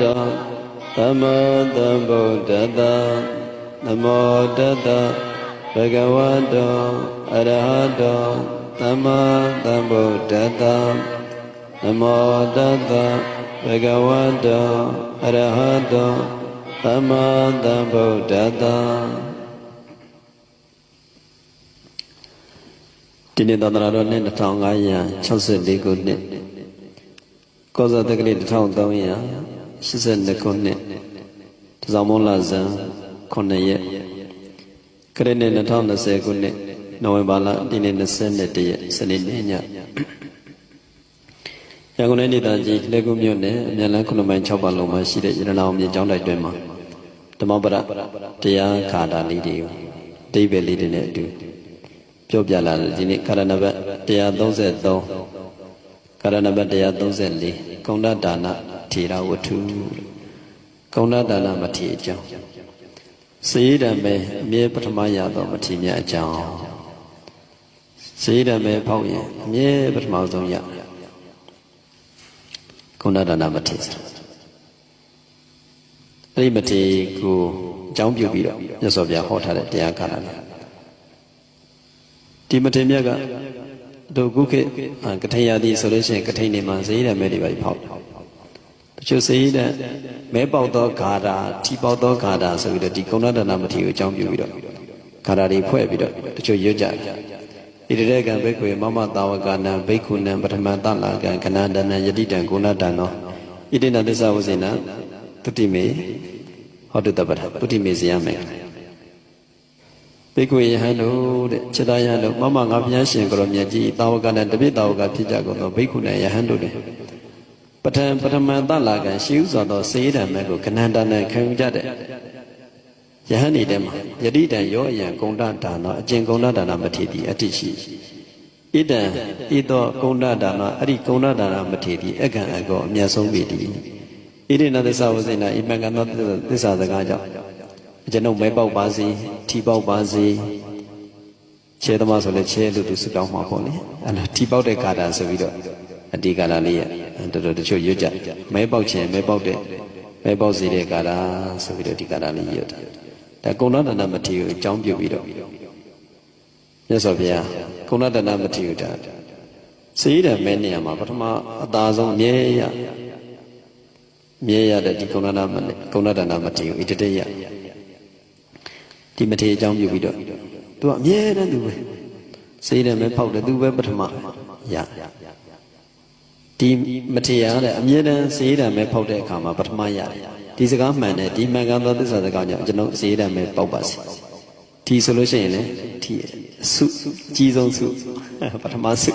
တောသမ္မာသမ္ဗုဒ္ဓတာနမောတတဘဂဝတောအရဟတောသမ္မာသမ္ဗုဒ္ဓတာနမောတတဘဂဝတောအရဟတောသမ္မာသမ္ဗုဒ္ဓတာဒီနေ့သန္တရာတော်နဲ့2564ခုနှစ်ကောဇာတက္ကရာ1300 82ခုနှစ်တဇောင်းမလဇန်9ရက်ကရစ်နှစ်2020ခုနှစ်နိုဝင်ဘာလဒီနေ့21ရက်စနေနေ့ညရန်ကုန်တိုင်းဒေသကြီးလက်ကုမြို့နယ်အမြန်လန်း9မိုင်6ပါလုံးမှာရှိတဲ့ရတနာအောင်မြေကျောင်းတိုက်တွင်မှာဓမ္မပဒတရားခါတာလေးတွေအတိပ္ပယ်လေးတွေနဲ့အတူပြောပြလာတယ်ဒီနေ့ကာရဏဘတ်133ကာရဏဘတ်134ကုဏ္ဍဒါန ထေရဝတ္ထုကုံဒဒါနမထေအကြောင်းစေရဓမ္မေအမြဲပထမရသောမထေမြတ်အကြောင်းစေရဓမ္မေဖောက်ရင်အမြဲပထမဆုံးရကုံဒဒါနမထေဆိုအဲ့ဒီမထေကိုအကြောင်းပြုပြီးတော့မြတ်စွာဘုရားဟောထားတဲ့တရားကာလနဲ့ဒီမထေမြတ်ကတို့ခုခေတ်ကထိန်ရသည်ဆိုလို့ရှိရင်ကထိန်နေမှာစေရဓမ္မေတွေပဲဖောက် တချို့စေရဓမ္မဲပေါက်သောဂါထာထီပေါက်သောဂါထာဆိုပြီးတော့ဒီကုဏဒနာမထေကိုအကြောင်းပြုပြီးတော့ဂါထာတွေဖွဲ့ပြီးတော့တချို့ရွတ်ကြတယ်ဣတိရေကံဘိက္ခွေမမတာဝကနံဘိက္ခုနံပထမတလာကံကနန္တနံယတိတံကုဏတံနောဣတိနသစ္စာဝဇိနတုတိမေဟောတုတပ္ပတာတုတိမေဇယမေဘိက္ခွေယဟန်တို့တဲ့ခြေသားယဟန်တို့မမငါဘုရားရှင်ကိုရောမြတ်ကြီးတာဝကနံတပိတာဝကဖြစ်ကြကုန်သောဘိက္ခုနံယဟန်တို့တွေ ပထမပထမတလာကံရှိဥစွာသောစေရဓမ္မကိုကနန္တနံခံယူကြတဲ့ယဟန်နေတဲ့မှာယတိတံရောအယံဂုံဒဒါနအကျင့်ဂုံဒဒါနမထေတိအတ္တိရှိဣတံဤသောဂုံဒဒါနအဲ့ဒီဂုံဒဒါနမထေတိအကံအကောအမြတ်ဆုံးပေတည်းဣတိနသစ္စာဝဇိနာဣမံကသောသစ္စာစကားကြောင့်ကျွန်ုပ်မဲပေါက်ပါစေထီပေါက်ပါစေခြေသမားဆိုလဲခြေလို့သူစကောင်းမှာပေါ့လေအဲ့ဒါထီပေါက်တဲ့ကာတာဆိုပြီးတော့ အဒီကာလာလေးရတော်တော်တချို့ရွတ်ကြမဲပေါက်ခြင်းမဲပေါက်တဲ့မဲပေါက်စေတဲ့ကာလာဆိုပြီးတော့ဒီကာလာလေးရွတ်တယ်ဒါကုဏဒနာမထေကိုအကြောင်းပြုပြီးတော့မြတ်စွာဘုရားကုဏဒနာမထေကိုဒါစေရမဲနေရာမှာပထမအသာဆုံးအမြဲရမြဲရတဲ့ဒီကုဏဒနာမကုဏဒနာမထေကိုဣတတေယဒီမထေအကြောင်းပြုပြီးတော့သူကအမြဲတမ်းသူပဲစေရမဲဖောက်တယ်သူပဲပထမရ ဒီမထေရတဲ့အမြဲတမ်းစေရမဲဖောက်တဲ့အခါမှာပထမရတယ်ဒီစကားမှန်တယ်ဒီမှန်ကန်သောသစ္စာစကားကြောင့်ကျွန်တော်စေရမယ်ပေါက်ပါစေဒီဆိုလို့ရှိရင်လည်းဒီစုကြီးဆုံးစုပထမစု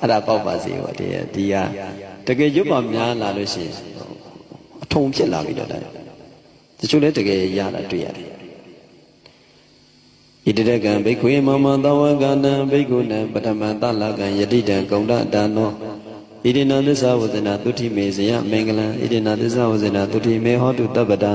အဲ့ဒါပေါက်ပါစေဟောဒီဒီကတကယ်ရွတ်ပါများလာလို့ရှိရင်အထုံဖြစ်လာပြီတော့တချို့လည်းတကယ်ရတာတွေ့ရတယ်ဣတိရကံဘိက္ခွေမမသဝကနံဘိက္ခုနံပထမတလကံယတိတံဂုံဒဒါနော ဣတိနာသစ္စာဝဇ္ဇနာသုတိမေဇယမင်္ဂလံဣတိနာသစ္စာဝဇ္ဇနာသုတိမေဟောတုတပ္ပတာ